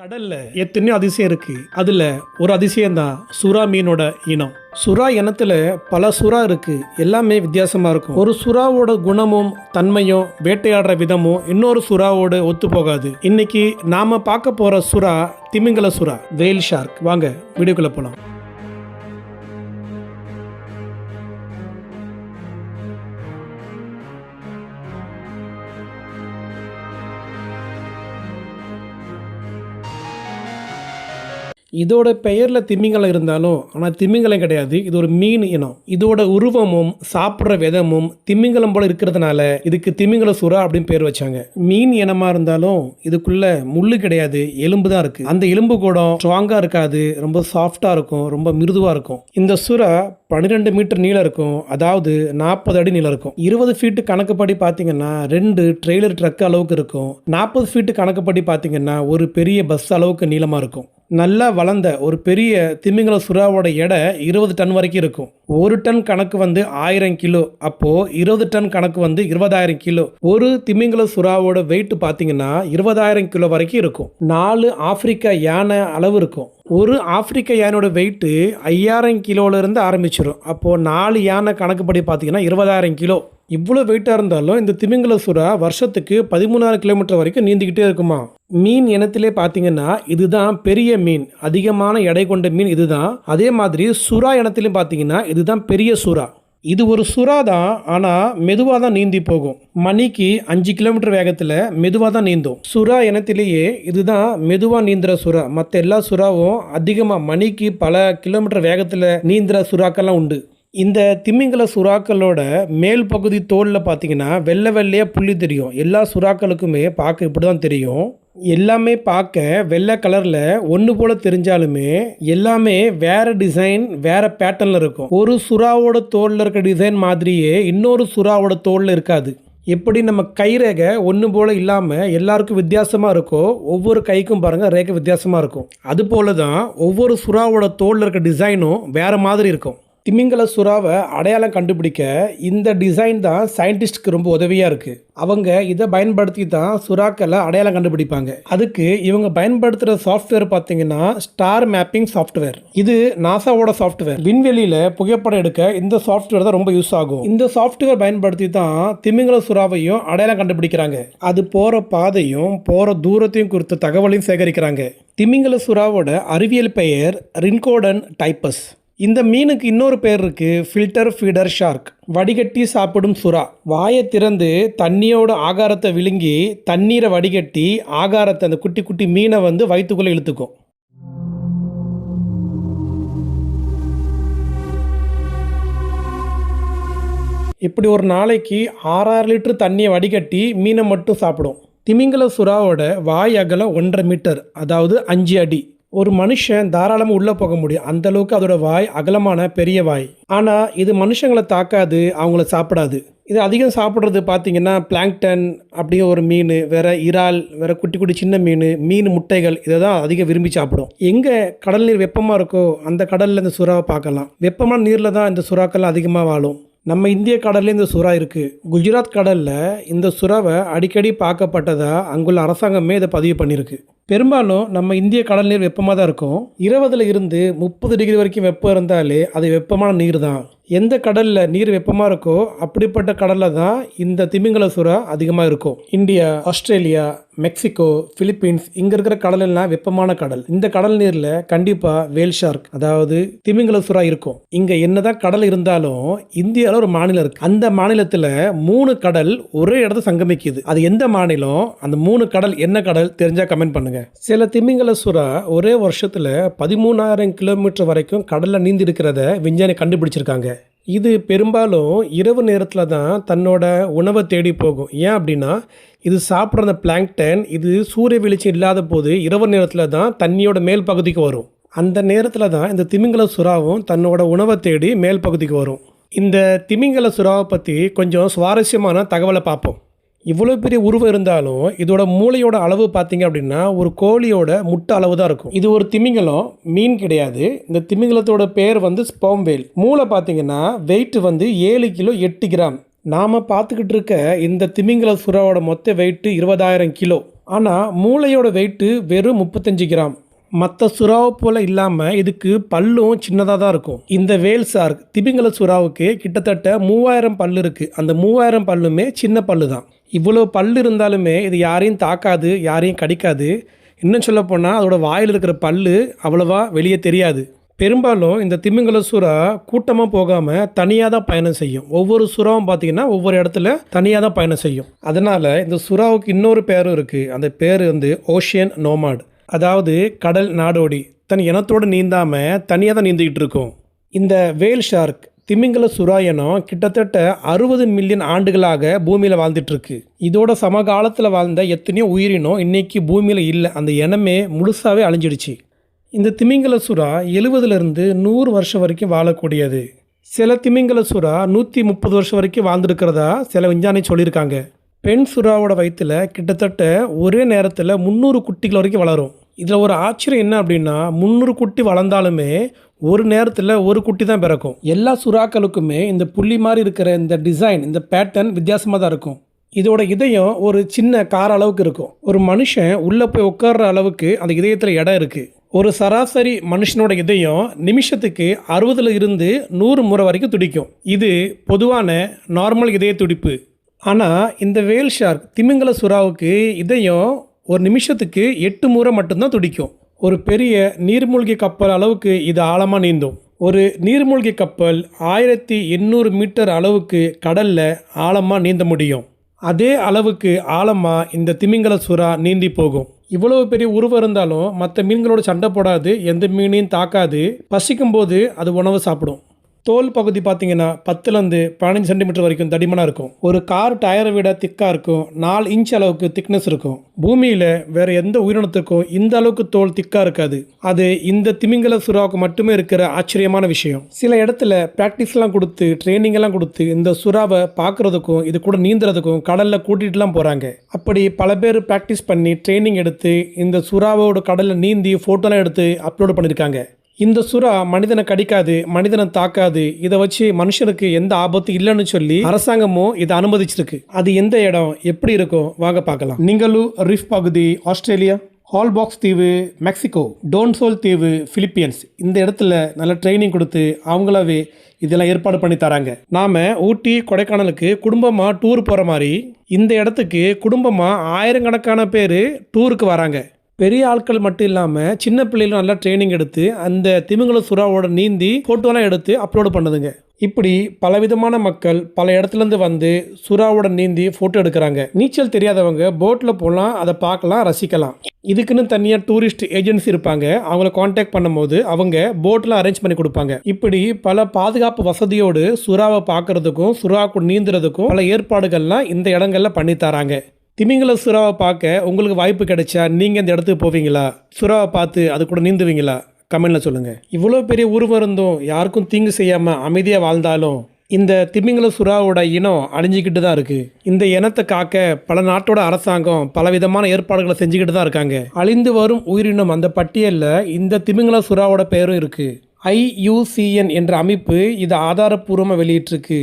கடல்ல எத்தனையோ அதிசயம் இருக்கு. அதுல ஒரு அதிசயம் தான் சுறா மீனோட இனம். சுறா இனத்துல பல சுறா இருக்கு. எல்லாமே வித்தியாசமா இருக்கும். ஒரு சுறாவோட குணமும் தன்மையும் வேட்டையாடுற விதமும் இன்னொரு சுறாவோட ஒத்து போகாது. இன்னைக்கு நாம பார்க்க போற சுறா திமிங்கல சுறா வெயில் ஷார்க் வாங்க வீடியோக்குள்ள போலாம். இதோட பெயரில் திமிங்கலம் இருந்தாலும் ஆனால் திமிங்கலம் கிடையாது. இது ஒரு மீன் இனம். இதோட உருவமும் சாப்பிட்ற விதமும் திமிங்கலம் போல இருக்கிறதுனால இதுக்கு திமிங்கல சுறா அப்படின்னு பேர் வச்சாங்க. மீன் இனமாக இருந்தாலும் இதுக்குள்ள முள்ளு கிடையாது எலும்பு தான் இருக்குது அந்த எலும்பு கூட ஸ்ட்ராங்காக இருக்காது ரொம்ப சாஃப்டாக இருக்கும் ரொம்ப மிருதுவாக இருக்கும். இந்த சுறா பன்னிரெண்டு மீட்டர் நீளம் இருக்கும் அதாவது நாற்பது அடி நீளம் இருக்கும். இருபது ஃபீட்டு கணக்குப்படி பார்த்தீங்கன்னா ரெண்டு ட்ரெய்லர் ட்ரக் அளவுக்கு இருக்கும். நாற்பது ஃபீட்டு கணக்குப்படி பார்த்தீங்கன்னா ஒரு பெரிய பஸ் அளவுக்கு நீளமாக இருக்கும். நல்லா வளர்ந்த ஒரு பெரிய திமிங்கல சுறாவோட எடை இருபது டன் வரைக்கும் இருக்கும். ஒரு டன் கணக்கு வந்து ஆயிரம் கிலோ. அப்போது இருபது டன் கணக்கு வந்து இருபதாயிரம் கிலோ. ஒரு திமிங்கல சுறாவோட வெயிட் பார்த்தீங்கன்னா இருபதாயிரம் கிலோ வரைக்கும் இருக்கும். நாலு ஆப்பிரிக்கா யானை அளவு இருக்கும். ஒரு ஆப்பிரிக்க யானையோட வெயிட்டு ஐயாயிரம் கிலோலேருந்து ஆரம்பிச்சிடும் அப்போது நாலு யானை கணக்குப்படி பார்த்தீங்கன்னா இருபதாயிரம் கிலோ. இவ்வளோ வெயிட்டாக இருந்தாலும் இந்த திமிங்கல சுறா வருஷத்துக்கு பதிமூணாயிரம் கிலோமீட்டர் வரைக்கும் நீந்திக்கிட்டே இருக்குமா? மீன் இனத்திலே பார்த்தீங்கன்னா இதுதான் பெரிய மீன். அதிகமான எடை கொண்ட மீன் இதுதான். அதே மாதிரி சுறா இனத்திலையும் பார்த்தீங்கன்னா இதுதான் பெரிய சுறா. இது ஒரு சுறா தான் ஆனால் மெதுவாக தான் நீந்தி போகும். மணிக்கு அஞ்சு கிலோமீட்டர் வேகத்தில் மெதுவாக தான் நீந்தும். சுறா இனத்திலேயே இதுதான் மெதுவாக நீந்துற சுறா. மற்ற எல்லா சுறாவும் அதிகமாக மணிக்கு பல கிலோமீட்டர் வேகத்தில் நீந்துற சுறாக்கெல்லாம் உண்டு. இந்த திமிங்கல சுறாக்களோட மேல் பகுதி தோலில் பார்த்தீங்கன்னா வெள்ளை வெள்ளையாக புள்ளி தெரியும். எல்லா சுறாக்களுக்குமே பார்க்க இப்படி தான் தெரியும். எல்லாமே பார்க்க வெள்ளை கலரில் ஒன்று போல் தெரிஞ்சாலுமே எல்லாமே வேறு டிசைன் வேறு பேட்டர்னில் இருக்கும். ஒரு சுறாவோட தோலில் இருக்க டிசைன் மாதிரியே இன்னொரு சுறாவோட தோலில் இருக்காது. எப்படி நம்ம கை ரேகை ஒன்று போல் இல்லாமல் எல்லாருக்கும் வித்தியாசமாக இருக்கோ ஒவ்வொரு கைக்கும் பாருங்கள் ரேகை வித்தியாசமாக இருக்கும். அது போல தான் ஒவ்வொரு சுறாவோட தோலில் இருக்க டிசைனும் வேறு மாதிரி இருக்கும். திமிங்கல சுறாவை அடையாளம் கண்டுபிடிக்க இந்த டிசைன் தான் சயின்டிஸ்ட்க்கு ரொம்ப உதவியாக இருக்குது அவங்க இதை பயன்படுத்தி தான் சுறாக்களை அடையாளம் கண்டுபிடிப்பாங்க. அதுக்கு இவங்க பயன்படுத்துகிற சாஃப்ட்வேர் பார்த்தீங்கன்னா ஸ்டார் மேப்பிங் சாஃப்ட்வேர் இது நாசாவோட சாஃப்ட்வேர் விண்வெளியில் புகைப்படம் எடுக்க இந்த சாஃப்ட்வேர் தான் ரொம்ப யூஸ் ஆகும். இந்த சாஃப்ட்வேர் பயன்படுத்தி தான் திமிங்கல சுறாவையும் அடையாளம் கண்டுபிடிக்கிறாங்க. அது போகிற பாதையும் போகிற தூரத்தையும் குறித்த தகவலையும் சேகரிக்கிறாங்க. திமிங்கல சுறாவோட அறிவியல் பெயர் ரின்கோடன் டைப்பஸ். இந்த மீனுக்கு இன்னொரு பேர் இருக்குது ஃபில்டர் ஃபீடர் ஷார்க் வடிகட்டி சாப்பிடும் சுறா. வாயை திறந்து தண்ணியோட ஆகாரத்தை விழுங்கி தண்ணீரை வடிகட்டி ஆகாரத்தை அந்த குட்டி குட்டி மீனை வந்து வயிற்றுக்குள்ளே இழுத்துக்கும். இப்படி ஒரு நாளைக்கு ஆறாறு லிட்டர் தண்ணியை வடிகட்டி மீனை மட்டும் சாப்பிடும். திமிங்கல சுறாவோட வாய் அகலம் ஒன்றரை மீட்டர் அதாவது அஞ்சு அடி. ஒரு மனுஷன் தாராளமாக உள்ளே போக முடியும். அந்த அளவுக்கு அதோட வாய் அகலமான பெரிய வாய். ஆனால் இது மனுஷங்களை தாக்காது அவங்கள சாப்பிடாது. இது அதிகம் சாப்பிட்றது பார்த்தீங்கன்னா பிளாங்டன் அப்படிங்கிற ஒரு மீன் வேற இறால் வேற குட்டி குட்டி சின்ன மீன் மீன் முட்டைகள் இதை தான் அதிகம் விரும்பி சாப்பிடும். எங்கே கடல் நீர் வெப்பமாக இருக்கோ அந்த கடலில் இந்த சுறாவை பார்க்கலாம். வெப்பமான நீரில் தான் இந்த சுறாக்கள்லாம் அதிகமாக வாழும். நம்ம இந்திய கடல்ல இந்த சுறா இருக்குது குஜராத் கடலில் இந்த சுறாவை அடிக்கடி பார்க்கப்பட்டதாக அங்குள்ள அரசாங்கமே இதை பதிவு பண்ணியிருக்கு. பெரும்பாலும் நம்ம இந்திய கடல் நீர் வெப்பமாக தான் இருக்கும். இருபதுல இருந்து முப்பது டிகிரி வரைக்கும் வெப்பம் இருந்தாலே அது வெப்பமான நீர் தான். எந்த கடலில் நீர் வெப்பமாக இருக்கோ அப்படிப்பட்ட கடலில் தான் இந்த திமிங்கல சுறா அதிகமாக இருக்கும். இந்தியா ஆஸ்திரேலியா மெக்சிகோ பிலிப்பீன்ஸ் இங்கே இருக்கிற கடல் எல்லாம் வெப்பமான கடல். இந்த கடல் நீரில் கண்டிப்பாக வேல் ஷார்க் அதாவது திமிங்கல சுறா இருக்கும். இங்கே என்னதான் கடல் இருந்தாலும் இந்தியாவில் ஒரு மாநிலம் இருக்குது அந்த மாநிலத்தில் மூணு கடல் ஒரே இடத்துல சங்கமிக்குது. அது எந்த மாநிலம்? அந்த மூணு கடல் என்ன கடல்? தெரிஞ்சால் கமெண்ட் சொல்கிறாங்க சில திமிங்கல சுறா ஒரே வருஷத்தில் பதிமூணாயிரம் கிலோமீட்டர் வரைக்கும் கடலில் நீந்தி இருக்கிறத விஞ்ஞானி கண்டுபிடிச்சிருக்காங்க. இது பெரும்பாலும் இரவு நேரத்தில் தான் தன்னோட உணவை தேடி போகும். ஏன் அப்படின்னா இது சாப்பிட்ற அந்த பிளாங்டன் இது சூரிய வெளிச்சம் இல்லாத போது இரவு நேரத்தில் தான் தண்ணியோட மேல் பகுதிக்கு வரும். அந்த நேரத்தில் தான் இந்த திமிங்கல சுறாவும் தன்னோட உணவை தேடி மேல் பகுதிக்கு வரும். இந்த திமிங்கல சுறாவை பற்றி கொஞ்சம் சுவாரஸ்யமான தகவலை பார்ப்போம். இவ்வளோ பெரிய உருவம் இருந்தாலும் இதோட மூளையோட அளவு பார்த்தீங்க அப்படின்னா ஒரு கோழியோட முட்டை அளவு தான் இருக்கும். இது ஒரு திமிங்கலம் மீன் கிடையாது. இந்த திமிங்கலத்தோட பேர் வந்து ஸ்போம்வேல் மூளை பார்த்தீங்கன்னா வெயிட் வந்து ஏழு கிலோ எட்டு கிராம். நாம் பார்த்துக்கிட்டு இருக்க இந்த திமிங்கல சுறாவோட மொத்த வெயிட்டு இருபதாயிரம் கிலோ. ஆனால் மூளையோட வெயிட்டு வெறும் முப்பத்தஞ்சு கிராம். மற்ற சுறாவை போல் இல்லாமல் இதுக்கு பல்லும் சின்னதாக தான் இருக்கும். இந்த வேல் சார்க் திமிங்கல சுறாவுக்கு கிட்டத்தட்ட மூவாயிரம் பல்லு இருக்குது அந்த மூவாயிரம் பல்லுமே சின்ன பல்லு தான். இவ்வளோ பல்லு இருந்தாலுமே இது யாரையும் தாக்காது யாரையும் கடிக்காது. இன்னும் சொல்லப்போனால் அதோடய அதோட வாயில் இருக்கிற பல்லு அவ்வளோவா வெளியே தெரியாது. பெரும்பாலும் இந்த திமிங்கல சுறா கூட்டமாக போகாமல் தனியாக தான் பயணம் செய்யும். ஒவ்வொரு சுறாவும் பார்த்தீங்கன்னா ஒவ்வொரு இடத்துல தனியாக தான் பயணம் செய்யும். அதனால் இந்த சுறாவுக்கு இன்னொரு பேரும் இருக்குது அந்த பேர் வந்து ஓஷியன் நோமாட் அதாவது கடல் நாடோடி. தன் இனத்தோடு நீந்தாமல் தனியாக தான் நீந்திக்கிட்டு இருக்கும். இந்த வேல் ஷார்க் திமிங்கல சுறா இனம் கிட்டத்தட்ட அறுபது மில்லியன் ஆண்டுகளாக பூமியில் வாழ்ந்துட்டுருக்கு. இதோட சமகாலத்தில் வாழ்ந்த எத்தனையோ உயிரினம் இன்னைக்கு பூமியில் இல்லை. அந்த இனமே முழுசாகவே அழிஞ்சிடுச்சு. இந்த திமிங்கல சுறா எழுபதுலேருந்து நூறு வருஷம் வரைக்கும் வாழக்கூடியது. சில திமிங்கல சுறா நூற்றி முப்பது வருஷம் வரைக்கும் வாழ்ந்துருக்கிறதா சில விஞ்ஞானி சொல்லியிருக்காங்க. பெண் சுறாவோட வயிற்றில் கிட்டத்தட்ட ஒரே நேரத்தில் முந்நூறு குட்டிகள் வரைக்கும் வளரும். இதில் ஒரு ஆச்சரியம் என்ன அப்படின்னா முந்நூறு குட்டி வளர்ந்தாலுமே ஒரு நேரத்தில் ஒரு குட்டி தான் பிறக்கும். எல்லா சுறாக்களுக்குமே இந்த புள்ளி மாதிரி இருக்கிற இந்த டிசைன் இந்த பேட்டர்ன் வித்தியாசமாக தான் இருக்கும். இதோட இதயம் ஒரு சின்ன கார அளவுக்கு இருக்கும். ஒரு மனுஷன் உள்ளே போய் உட்கார்ற அளவுக்கு அந்த இதயத்தில் இடம் இருக்குது ஒரு சராசரி மனுஷனோட இதயம் நிமிஷத்துக்கு அறுபதுல இருந்து நூறு முறை வரைக்கும் துடிக்கும். இது பொதுவான நார்மல் இதய துடிப்பு. ஆனால் இந்த வேல் ஷார்க் திமிங்கல சுறாவுக்கு இதயம் ஒரு நிமிஷத்துக்கு எட்டு முறை மட்டும்தான் துடிக்கும். ஒரு பெரிய நீர்மூழ்கி கப்பல் அளவுக்கு இது ஆழமாக நீந்தும். ஒரு நீர்மூழ்கி கப்பல் ஆயிரத்தி எண்ணூறு மீட்டர் அளவுக்கு கடலில் ஆழமாக நீந்த முடியும். அதே அளவுக்கு ஆழமாக இந்த திமிங்கல சுறா நீந்தி போகும். இவ்வளவு பெரிய உருவம் இருந்தாலும் மற்ற மீன்களோட சண்டை போடாது எந்த மீனையும் தாக்காது. பசிக்கும் போது அது உணவு சாப்பிடும். தோல் பகுதி பார்த்தீங்கன்னா பத்துலேருந்து பதினஞ்சு சென்டிமீட்டர் வரைக்கும் தடிமனாக இருக்கும். ஒரு கார் டயரை விட திக்காக இருக்கும். நாலு இன்ச் அளவுக்கு திக்னஸ் இருக்கும். பூமியில் வேறு எந்த உயிரினத்துக்கும் இந்த அளவுக்கு தோல் திக்காக இருக்காது. அது இந்த திமிங்கல சுறாவுக்கு மட்டுமே இருக்கிற ஆச்சரியமான விஷயம். சில இடத்துல ப்ராக்டிஸ்லாம் கொடுத்து ட்ரைனிங் எல்லாம் கொடுத்து இந்த சுறாவை பார்க்குறதுக்கும் இது கூட நீந்துறதுக்கும் கடலில் கூட்டிகிட்டுலாம் போகிறாங்க அப்படி பல பேர் ப்ராக்டிஸ் பண்ணி ட்ரைனிங் எடுத்து இந்த சுறாவோட கடலில் நீந்தி ஃபோட்டோலாம் எடுத்து அப்லோடு பண்ணியிருக்காங்க இந்த சுறா மனிதனை கடிக்காது மனிதனை தாக்காது. இதை வச்சு மனுஷனுக்கு எந்த ஆபத்து இல்லைன்னு சொல்லி அரசாங்கமும் இதை அனுமதிச்சிருக்கு. அது எந்த இடம் எப்படி இருக்கும்? வாங்க பார்க்கலாம். நிங்களு ரிஃப் பகுதி ஆஸ்திரேலியா ஹால்பாக்ஸ் தீவு மெக்சிகோ டோன்சோல் தீவு பிலிப்பியன்ஸ் இந்த இடத்துல நல்ல ட்ரைனிங் கொடுத்து அவங்களாவே இதெல்லாம் ஏற்பாடு பண்ணி தராங்க. நாம ஊட்டி கொடைக்கானலுக்கு குடும்பமாக டூர் போகிற மாதிரி இந்த இடத்துக்கு குடும்பமாக ஆயிரக்கணக்கான பேர் டூருக்கு வராங்க. பெரிய ஆட்கள் மட்டும் இல்லாமல் சின்ன பிள்ளைகளும் நல்லா ட்ரைனிங் எடுத்து அந்த திமிங்கல சுறாவோட நீந்தி ஃபோட்டோலாம் எடுத்து அப்லோடு பண்ணுதுங்க. இப்படி பலவிதமான மக்கள் பல இடத்துலேருந்து வந்து சுறாவோட நீந்தி ஃபோட்டோ எடுக்கிறாங்க. நீச்சல் தெரியாதவங்க போட்டில் போகலாம் அதை பார்க்கலாம் ரசிக்கலாம். இதுக்குன்னு தனியாக டூரிஸ்ட் ஏஜென்சி இருப்பாங்க. அவங்கள காண்டாக்ட் பண்ணும்போது அவங்க போட்டில் அரேஞ்ச் பண்ணி கொடுப்பாங்க. இப்படி பல பாதுகாப்பு வசதியோடு சுறாவை பார்க்கறதுக்கும் சுறா கூட நீந்துறதுக்கும் பல ஏற்பாடுகள்லாம் இந்த இடங்கள்ல பண்ணி தராங்க. திமிங்கல சுறாவை பார்க்க உங்களுக்கு வாய்ப்பு கிடைச்சா நீங்கள் இந்த இடத்துக்கு போவீங்களா? சுறாவை பார்த்து அது கூட நீந்துவீங்களா? கமெண்டில் சொல்லுங்கள் இவ்வளோ பெரிய உருவம் இருந்தும் யாருக்கும் தீங்கு செய்யாமல் அமைதியாக வாழ்ந்தாலும் இந்த திமிங்கல சுறாவோட இனம் அழிஞ்சிக்கிட்டு தான் இருக்குது இந்த இனத்தை காக்க பல நாட்டோட அரசாங்கம் பலவிதமான ஏற்பாடுகளை செஞ்சுக்கிட்டு தான் இருக்காங்க. அழிந்து வரும் உயிரினம் அந்த பட்டியலில் இந்த திமிங்கல சுறாவோட பெயரும் இருக்குது ஐயூசிஎன் என்ற அமைப்பு இதை ஆதாரப்பூர்வமாக வெளியிட்டிருக்கு.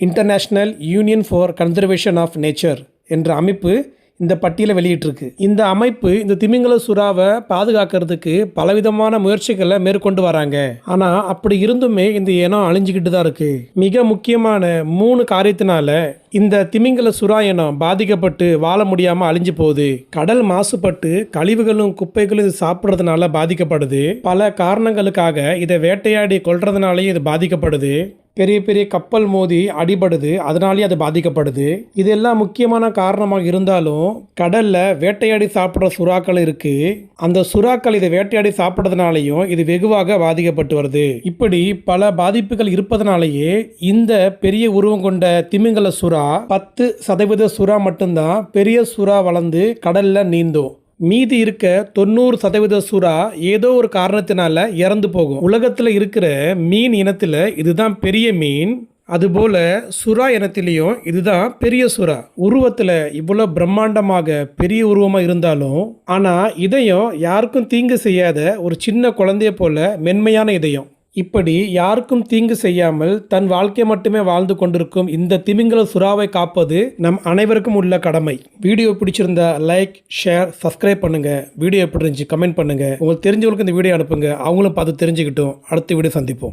International union for conservation of nature என்ற அமைப்பு இந்த பட்டியலை வெளியிட்டிருக்கு. இந்த அமைப்பு இந்த திமிங்கல சுறாவை பாதுகாக்கிறதுக்கு பலவிதமான முயற்சிகளை மேற்கொண்டு வராங்க. ஆனால் அப்படி இருந்துமே இந்த இனம் அழிஞ்சுக்கிட்டு தான் இருக்குது மிக முக்கியமான மூணு காரியத்தினால இந்த திமிங்கல சுறா இனம் பாதிக்கப்பட்டு வாழ முடியாமல் அழிஞ்சு போகுது. கடல் மாசுபட்டு கழிவுகளும் குப்பைகளும் இது சாப்பிட்றதுனால பாதிக்கப்படுது. பல காரணங்களுக்காக இதை வேட்டையாடி கொல்றதுனாலையும் இது பாதிக்கப்படுது. பெரிய பெரிய கப்பல் மோதி அடிபடுது அதனாலேயே அது பாதிக்கப்படுது. இதெல்லாம் முக்கியமான காரணமாக இருந்தாலும் கடலில் வேட்டையாடி சாப்பிட்ற சுறாக்கள் இருக்குது அந்த சுறாக்கள் இதை வேட்டையாடி சாப்பிட்றதுனாலையும் இது வெகுவாக பாதிக்கப்பட்டு வருது. இப்படி பல பாதிப்புகள் இருப்பதனாலேயே இந்த பெரிய உருவம் கொண்ட திமிங்கல சுறா பத்து சதவீத சுறா மட்டும்தான் பெரிய சுறா வளர்ந்து கடலில் நீந்தும். மீதி இருக்க தொண்ணூறு சதவீத சுறா ஏதோ ஒரு காரணத்தினால இறந்து போகும். உலகத்தில் இருக்கிற மீன் இனத்தில் இதுதான் பெரிய மீன். அதுபோல சுறா இனத்திலையும் இதுதான் பெரிய சுறா. உருவத்தில் இவ்வளோ பிரம்மாண்டமாக பெரிய உருவமாக இருந்தாலும் ஆனால் இதயம் யாருக்கும் தீங்கு செய்யாத ஒரு சின்ன குழந்தைய போல மென்மையான இதயம். இப்படி யாருக்கும் தீங்கு செய்யாமல் தன் வாழ்க்கை மட்டுமே வாழ்ந்து கொண்டிருக்கும் இந்த திமிங்கல சுறாவை காப்பது நம் அனைவருக்கும் உள்ள கடமை. வீடியோ பிடிச்சிருந்தா லைக் ஷேர் சப்ஸ்கிரைப் பண்ணுங்க. வீடியோ எப்படி இருந்துச்சு கமெண்ட் பண்ணுங்க. உங்களுக்கு தெரிஞ்சவங்களுக்கு இந்த வீடியோ அனுப்புங்க. அவங்களும் பார்த்து தெரிஞ்சுக்கிட்டோம். அடுத்த வீடியோ சந்திப்போம்.